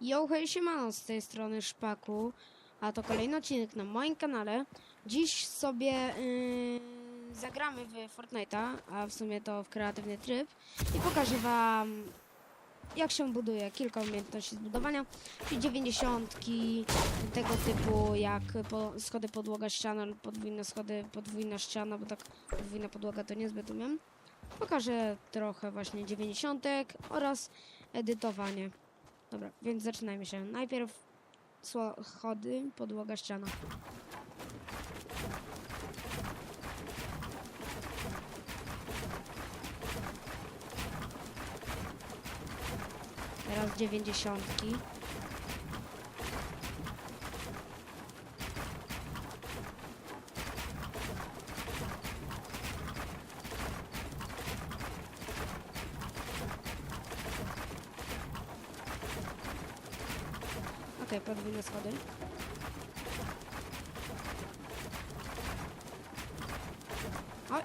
Yo, hej, siemano, z tej strony Szpaku, a to kolejny odcinek na moim kanale. Dziś sobie yy, zagramy w Fortnite'a, a w sumie to w kreatywny tryb i pokażę wam jak się buduje, kilka umiejętności zbudowania, czyli 90 tego typu jak po, schody, podłoga, ściana lub podwójne schody, podwójna ściana, bo tak podwójna podłoga to niezbyt umiem. Pokażę trochę właśnie 90 oraz edytowanie. Dobra, więc zaczynajmy się. Najpierw schody, podłoga, ściana. Teraz dziewięćdziesiątki. Okej, podwójne schody. Oj.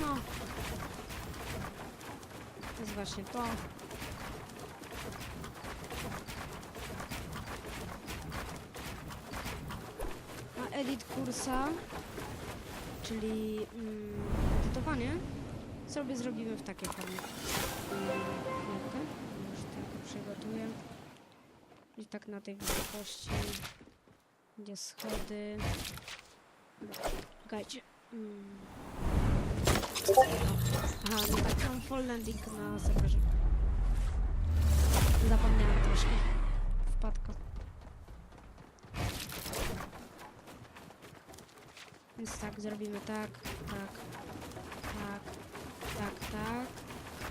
No. To jest właśnie to. Edit kursa, czyli mm, edytowanie, sobie zrobimy w takiej formie. Chwilkę, już tylko przygotuję. I tak na tej wysokości, gdzie schody. Czekajcie. Mm. Aha, no tak, mam full landing na serwerze. Zapomniałem troszkę. Wpadka. Więc tak, zrobimy tak, tak, tak, tak, tak,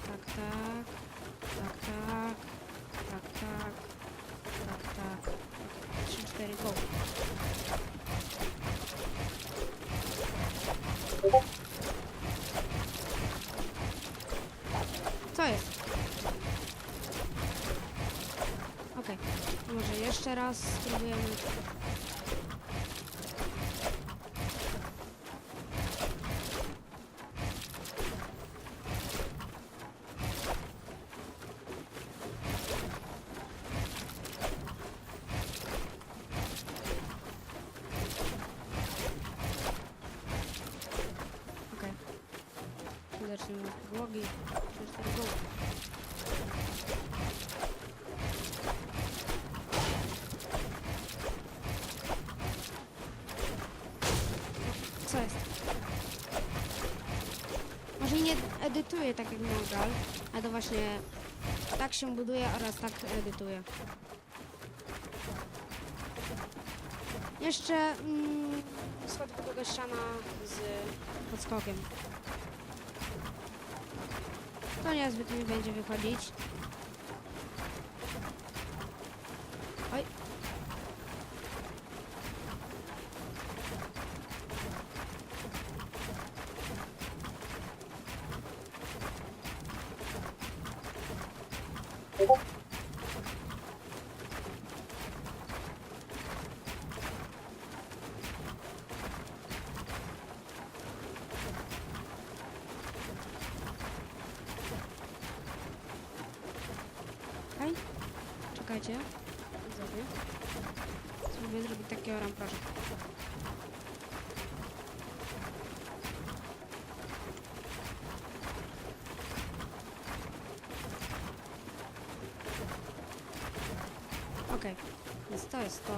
tak, tak, tak, tak, tak, tak, tak, tak. Trzy, cztery, go. Co jest? Okej, może jeszcze raz spróbujemy. Podłogi. Trzy, cztery, go. Co jest? Może nie edytuję tak jak Mongal, ale to właśnie tak się buduje oraz tak edytuję. Jeszcze mm, schody podłoga ściana z podskokiem. To niezbyt mi będzie wychodzić. Oj. Okej. Czekajcie. Zrobię. Spróbuję zrobić takiego ramparza. Okej. Więc to jest to,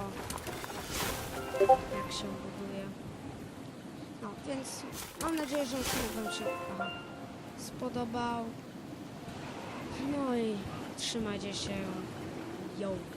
jak się buduje. No, więc mam nadzieję, że odcinek Wam się aha, spodobał. No i trzymajcie się. yoke